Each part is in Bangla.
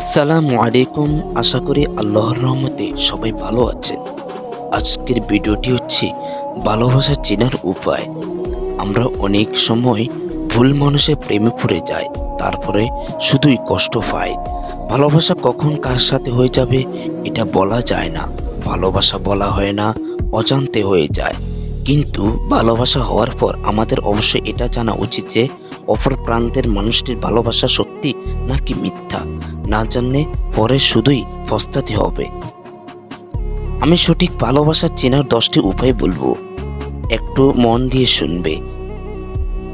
আসসালামু আলাইকুম। আশা করি আল্লাহর রহমতে সবাই ভালো আছেন। আজকের ভিডিওটি হচ্ছে ভালোবাসা চেনার উপায়। আমরা অনেক সময় ভুল মানুষের প্রেমে পড়ে যাই, তারপরে শুধুই কষ্ট পাই। ভালোবাসা কখন কার সাথে হয়ে যাবে এটা বলা যায় না। ভালোবাসা বলা হয় না, অজান্তে হয়ে যায়। কিন্তু ভালোবাসা হওয়ার পর আমাদের অবশ্যই এটা জানা উচিত যে অপর প্রান্তের মানুষটির ভালোবাসা সত্যি নাকি মিথ্যা? না জানলে পরে শুধুই পস্তাতে হবে। আমি সঠিক ভালোবাসা চেনার দশটি উপায় বলব। একটু মন দিয়ে শুনবে।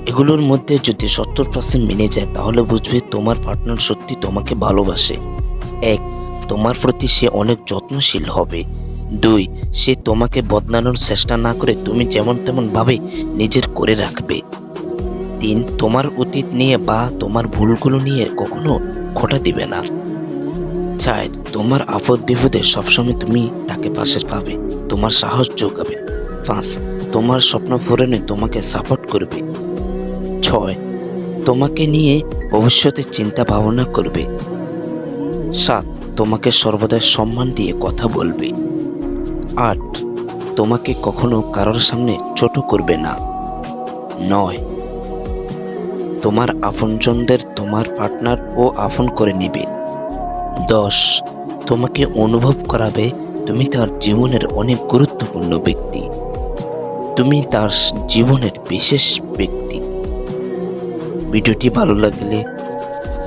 এগুলোর মধ্যে যদি সত্তর পার্সেন্ট মেনে যায়, তাহলে বুঝবে তোমার পার্টনার সত্যি তোমাকে ভালোবাসে। এক, তোমার প্রতি সে অনেক যত্নশীল হবে। দুই, সে তোমাকে বদলানোর চেষ্টা না করে তুমি যেমন তেমনভাবে নিজের করে রাখবে। তিন তোমার অতীত নিয়ে বা তোমার ভুলগুলো নিয়ে কখনো খোটা দিবে না। চার তোমার আপদ বিপদে সবসময় তুমি তাকে পাশে পাবে, তোমার সাহস যোগাবে। পাঁচ, তোমার স্বপ্ন পূরণে তোমাকে সাপোর্ট করবে। ছয়, তোমাকে নিয়ে ভবিষ্যতে চিন্তা ভাবনা করবে। সাত, তোমাকে সর্বদা সম্মান দিয়ে কথা বলবে। আট, তোমাকে কখনো কারোর সামনে ছোট করবে না। নয় তোমার আপনজনদের তোমার পার্টনার ও আপন করে নেবে। দশ, তোমাকে অনুভব করাবে তুমি তার জীবনের অনেক গুরুত্বপূর্ণ ব্যক্তি। তুমি তার জীবনের বিশেষ ব্যক্তি। ভিডিওটি ভালো লাগলে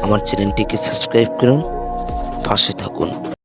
আমার চ্যানেলটিকে সাবস্ক্রাইব করুন, পাশে থাকুন।